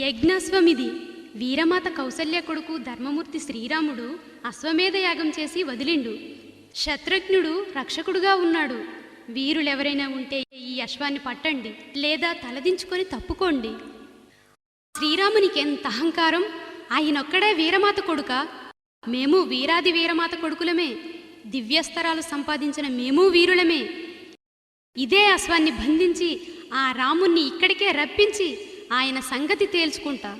యజ్ఞాశ్వమిది. వీరమాత కౌసల్య కొడుకు ధర్మమూర్తి శ్రీరాముడు అశ్వమేధ యాగం చేసి వదిలిండు. శత్రుఘ్నుడు రక్షకుడుగా ఉన్నాడు. వీరులెవరైనా ఉంటే ఈ అశ్వాన్ని పట్టండి లేదా తలదించుకొని తప్పుకోండి. శ్రీరామునికి ఎంత అహంకారం? ఆయనొక్కడే వీరమాత కొడుక. మేము వీరాది వీరమాత కొడుకులమే. దివ్యస్తరాలు సంపాదించిన మేము వీరులమే. ఇదే అశ్వాన్ని బంధించి ఆ రాముణ్ణి ఇక్కడికే రప్పించి ఆయన సంగతి తేల్చుకుంటా.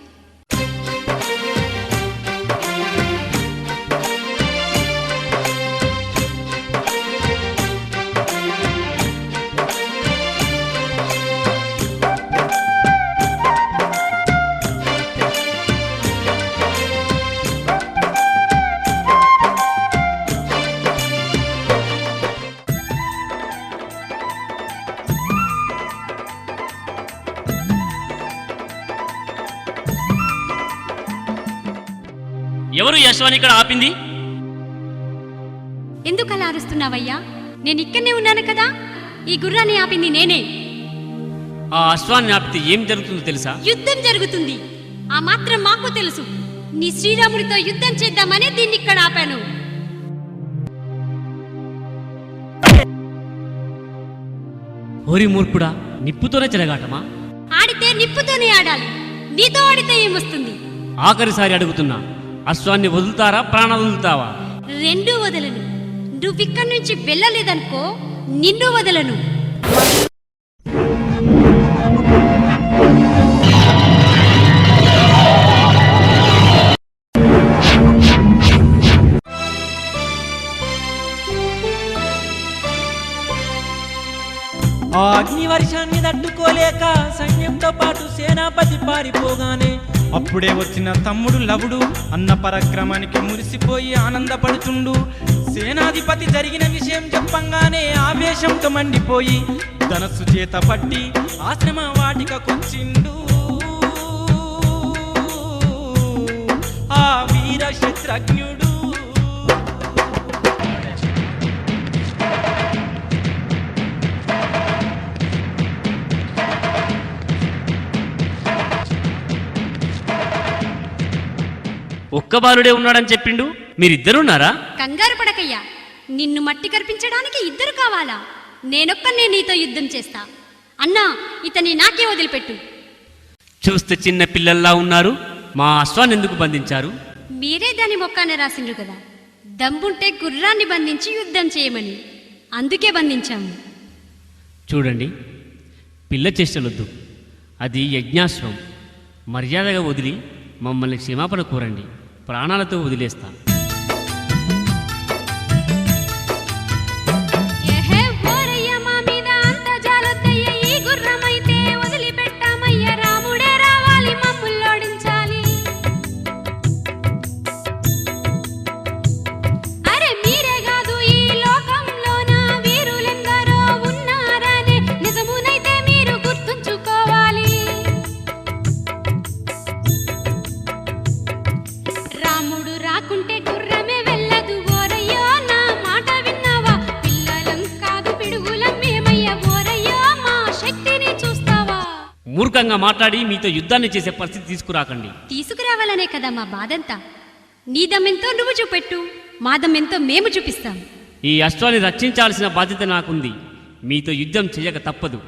యశ్వాని ఇక్కడ ఆపింది? ఎందుకు అలా అరుస్తున్నావయ్యా? నేను ఇక్కడనే ఉన్నాను కదా? ఈ గుర్రాన్ని ఆపింది నేనే. ఆ అశ్వాన్ని ఆపితే ఏం జరుగుతుందో తెలుసా? యుద్ధం జరుగుతుంది. ఆ మాత్రం మాకు తెలుసు. నీ శ్రీరాముడితో యుద్ధం చేద్దామనే దీన్ని ఇక్కడ ఆపాను. ఓరి మూర్ఖుడా నిప్పుతోనే చెలగాటమా ఆడితే నిప్పుతోనే ఆడాలి. నీతో ఆడితే ఏమొస్తుంది? ఆఖరిసారి అడుగుతున్నా అశ్వాన్ని వదులుతారా ప్రాణం వదులుతావా? రెండూ వదలను. నువ్విక్కడి నుంచి వెళ్ళలేదనుకో నిన్ను వదలను. ఆ అగ్ని వర్షాన్ని తట్టుకోలేక సైన్యంతో పాటు సేనాపతి పారిపోగానే అప్పుడే వచ్చిన తమ్ముడు లవుడు అన్న పరక్రమానికి మురిసిపోయి ఆనందపడుతుండు సేనాధిపతి జరిగిన విషయం చెప్పంగానే ఆవేశంతో మండిపోయి ధనస్సు చేత పట్టి ఆశ్రమ వాటికకొచ్చిండు. ఆ వీర శత్రజ్ఞుడు ఒక్క బాలుడే ఉన్నాడని చెప్పిండు? మీరిద్దరున్నారా? కంగారు పడకయ్యా. నిన్ను మట్టి కర్పించడానికి ఇద్దరు కావాలా? నేనొక్కనే నీతో యుద్ధం చేస్తా. అన్నా ఇతని నాకే వదిలిపెట్టు. చూస్తే చిన్న పిల్లల్లా ఉన్నారు. మా అశ్వాన్ని ఎందుకు బంధించారు? మీరే దాని మొక్కానే రాసిండ్రు కదా. దమ్ముంటే గుర్రాన్ని బంధించి యుద్ధం చేయమని. అందుకే బంధించాము. చూడండి పిల్ల చేష్టలొద్దు. అది యజ్ఞాశ్వం. మర్యాదగా వదిలి మమ్మల్ని క్షమాపణ కోరండి. ప్రాణాలతో వదిలేస్తాను. మూర్ఖంగా మాట్లాడి మీతో యుద్ధాన్ని చేసే పరిస్థితి తీసుకురాకండి. తీసుకురావాలనే కదా మా బాధంతా. నీ దమ్మెంతో నువ్వు చూపెట్టు మా దమ్మెంతో మేము చూపిస్తాం. ఈ అశ్వాన్ని రక్షించాల్సిన బాధ్యత నాకుంది. మీతో యుద్ధం చేయక తప్పదు.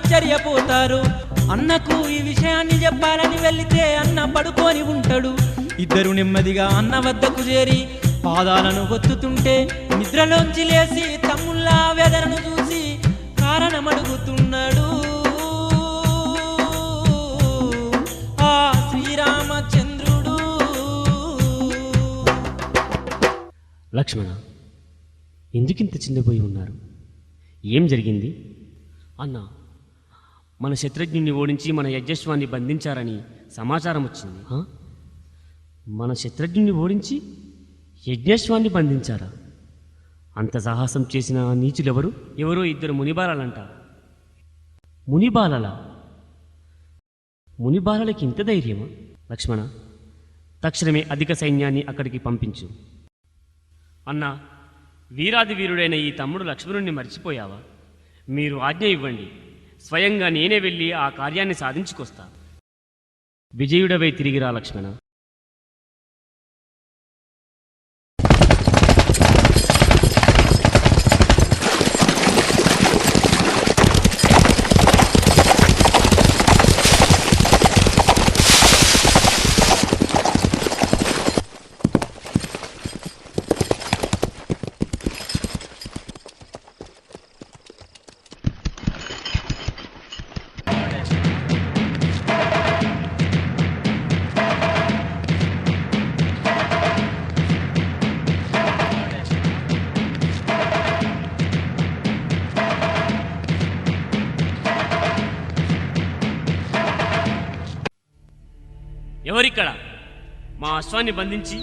ఆశ్చర్యపోతారు. అన్నకు ఈ విషయాన్ని చెప్పాలని వెళితే అన్న పడుకొని ఉంటాడు. ఇద్దరు నెమ్మదిగా అన్న వద్దకు చేరి పాదాలను ఒత్తుతుంటే నిద్రలోంచి లేసి తమ్ముళ్ళ వేదనను చూసి కారణమడుగుతున్నాడు. ఆ శ్రీరామచంద్రుడు. లక్ష్మణ ఎందుకింత చిన్నపోయి ఉన్నారు? ఏం జరిగింది? అన్నా మన శత్రుఘ్నుని ఓడించి మన యజ్ఞస్వాన్ని బంధించారని సమాచారం వచ్చింది? మన శత్రుఘ్నుని ఓడించి యజ్ఞస్వాన్ని బంధించారా? అంత సాహసం చేసిన నీచులెవరు? ఎవరో ఇద్దరు మునిబాలలంట. మునిబాలలా? మునిబాలలకి ఇంత ధైర్యమా? లక్ష్మణ తక్షణమే అధిక సైన్యాన్ని అక్కడికి పంపించు. అన్నా వీరాది వీరుడైన ఈ తమ్ముడు లక్ష్మణుణ్ణి మర్చిపోయావా? మీరు ఆజ్ఞ ఇవ్వండి. స్వయంగా నేనే వెళ్ళి ఆ కార్యాన్ని సాధించుకొస్తా. విజయుడవై తిరిగిరా లక్ష్మణ. అశ్వాన్ని బంధించి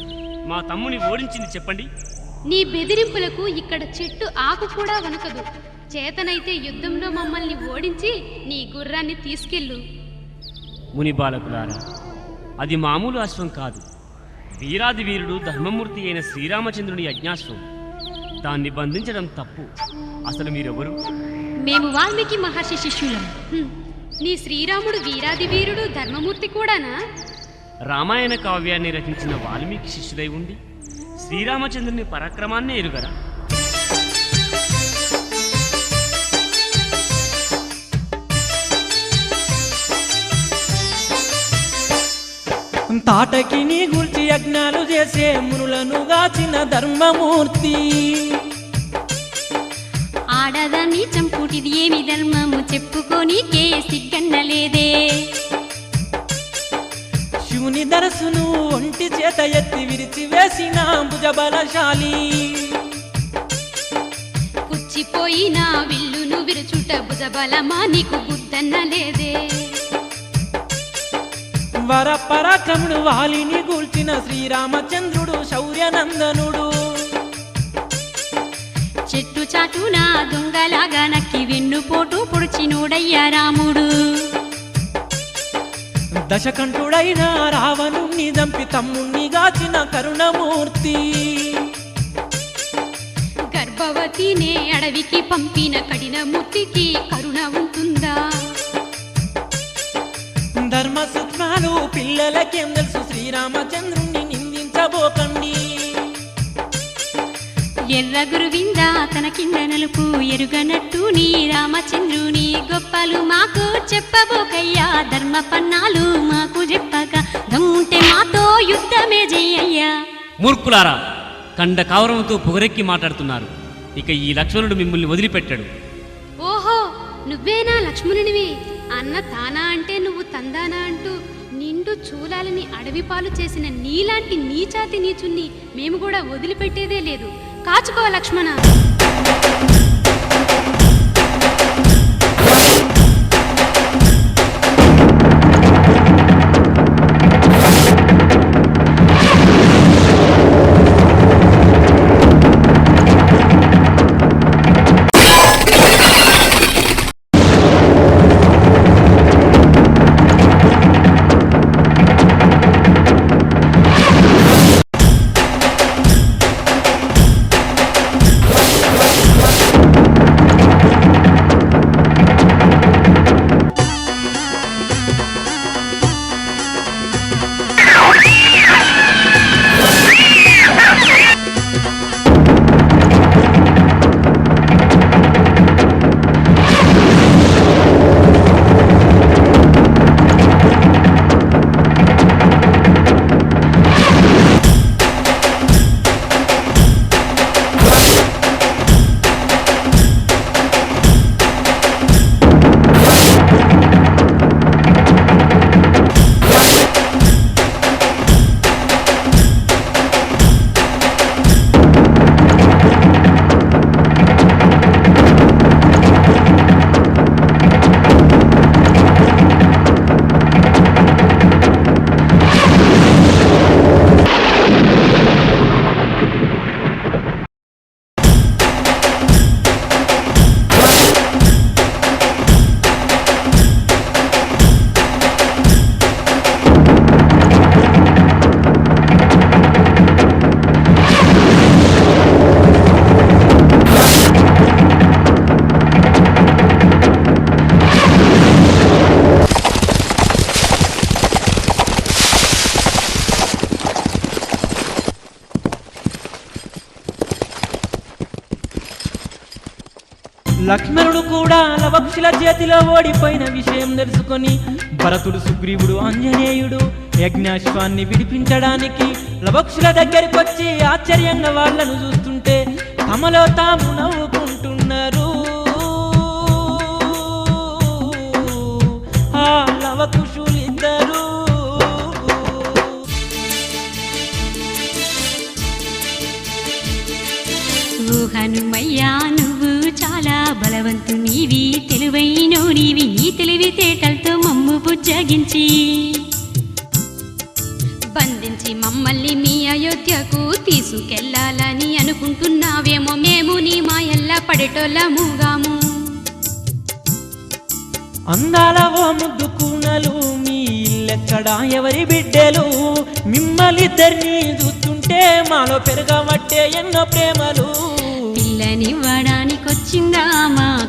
మా తమ్ముని ఓడించింది చెప్పండి. నీ బెదిరింపులకు ఇక్కడ చెట్టు ఆకు కూడా వనకదు చేతనైతే యుద్ధంలో మమ్మల్ని ఓడించి నీ గుర్రాన్ని తీసుకెళ్ళు. ముని బాలకులారా అది మామూలు అశ్వం కాదు. వీరాది వీరుడు ధర్మమూర్తి అయిన శ్రీరామచంద్రుని యజ్ఞాశ్వం. దాన్ని బంధించడం తప్పు. అసలు మీరెవరు? మేము వాల్మీకి మహర్షి శిష్యులం. నీ శ్రీరాముడు వీరాది వీరుడు ధర్మమూర్తి కూడానా? రామాయణ కావ్యాన్ని రచించిన వాల్మీకి శిష్యుడై ఉండి శ్రీరామచంద్రుని పరాక్రమాన్నే ఎరుగరా? తాటకి నీ గురించి యజ్ఞాలు చేసే మునులను గాచిన ధర్మమూర్తి. ఆడదాన్ని చంపుటిది ఏమి ధర్మము? చెప్పుకొని కే సిగ్గన్నలేదే శివుని దరసును ఒంటి చేత ఎత్తి విరిచి వేసిన భుజబలశాలి. పుచ్చిపోయిన విల్లును విరుచుట భుజబలమా నీకు బుద్ధన్నలేదే వర పరాక్రముడు వాలిని గూల్చిన శ్రీరామచంద్రుడు శౌర్యనందనుడు. చెట్టు చాటున దొంగలాగా నక్కి వెన్నుపోటు పొడిచినోడయ్యా రాముడు. దశకంఠుడైన రావణుణ్ణి దంపి తమ్ముణ్ణి గాచిన కరుణమూర్తి. గర్భవతినే అడవికి పంపిన కఠినమూర్తికి కరుణ ఉంటుందా? ధర్మ సూక్ష్మాలు పిల్లలకేం తెలుసు? శ్రీరామచంద్రుణ్ణి నిందించబోకండి. ఎర్ర గురువింద తన కింద నలుపు ఎరుగనట్టు నీ రామచంద్రుని గొప్పలు మాకు చెప్పబోకయ్యా. ధర్మ పన్నాలు మాకు చెప్పక దమ్ముంటే మాతో యుద్ధమే చెయ్యయ్యా మూర్ఖులారా కండ కౌరవంతో పొగరెక్కి మాట్లాడుతున్నారు. ఇక ఈ లక్ష్మణుడు మిమ్మల్ని వదిలిపెట్టాడు. ఓహో నువ్వేనా లక్ష్మణునివి? అన్న తానా అంటే నువ్వు తందానా అంటూ నిండు చూలాలని అడవి పాలు చేసిన నీలాంటి నీచాతి నీచుణ్ణి మేము కూడా వదిలిపెట్టేదే లేదు. కాచుకో లక్ష్మణ? లవక్షుల ఓడిపోయిన విషయం తెలుసుకొని భరతుడు సుగ్రీవుడు ఆంజనేయుడు యజ్ఞాశ్వాన్ని విడిపించడానికి లవక్షుల దగ్గరికి వచ్చి ఆశ్చర్యంగా వాళ్ళను చూస్తుంటే తమలో తాము నవ్వుకుంటున్నారు. ఆ లవకుశులిద్దరూ. ఓ హనుమయ్యా నువ్వు చాలా బలవంతునివి బుజ్జగించి బంధించి మమ్మల్ని మీ అయోధ్యకు తీసుకెళ్ళాలని అనుకుంటున్నావేమో మేము నీ మాయల్ల పడేటోళ్ళముగాము. అందాల ఓ ముద్దు కూనలు మీ ఇల్లెక్కడా ఎవరి బిడ్డలు? మిమ్మల్నిద్దరిని చూస్తుంటే మాలో పెరగబట్టే ఎన్నో ప్రేమలు. పిల్లనివ్వడానికొచ్చిందా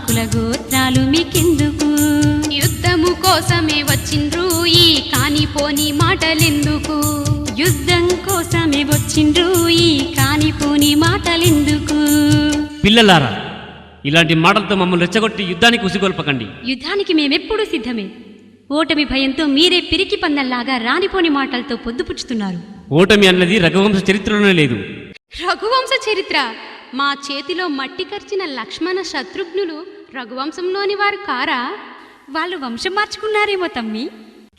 కుల గోత్రాలు మీకెందుకు? యుద్ధము కోసమే వచ్చిండ్రు ఈ కానిపోని మాటలెందుకు? యుద్ధం కోసమే వచ్చిండ్రు ఈ కానిపోని మాటలెందుకు? పిల్లలారా ఇలాంటి మాటలతో మమ్మల్ని రెచ్చగొట్టి యుద్ధానికి ఉసిగొల్పకండి. యుద్ధానికి మేమెప్పుడూ సిద్ధమే. ఓటమి భయంతో మీరే పిరికి పందల్లాగా రానిపోని మాటలతో పొద్దుపుచ్చుతున్నారు. ఓటమి అన్నది రఘువంశ చరిత్రలోనే లేదు. రఘువంశ చరిత్ర? మా చేతిలో మట్టి కరిచిన లక్ష్మణ శత్రుఘ్నులు రఘువంశంలోని వారు కారా? వాళ్ళు వంశం మార్చుకున్నారేమో తమ్మి.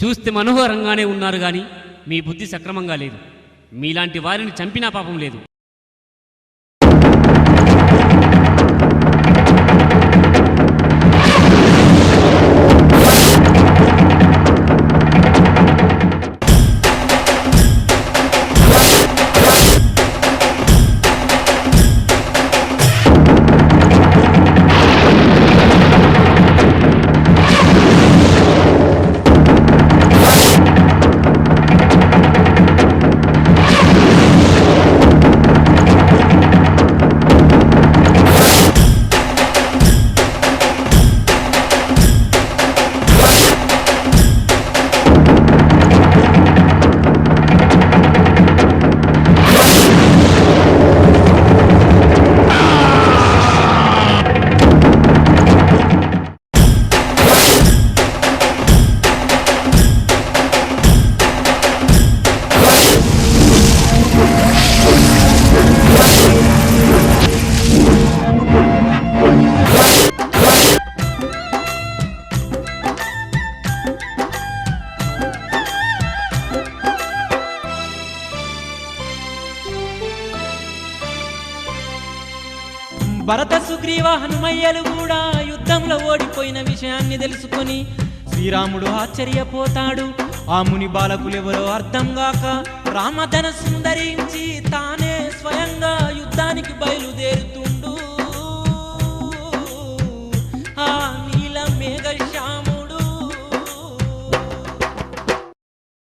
చూస్తే మనోహరంగానే ఉన్నారు గాని మీ బుద్ధి సక్రమంగా లేదు. మీలాంటి వారిని చంపినా పాపం లేదు. భరత సుగ్రీవ హనుమయ్యలు కూడా యుద్ధంలో ఓడిపోయిన విషయాన్ని తెలుసుకొని శ్రీరాముడు ఆశ్చర్యపోతాడు. ఆ ముని బాలకులెవరో అర్థం గాక రామధన సుందరించి తానే స్వయంగా యుద్ధానికి బయలుదేరుతూ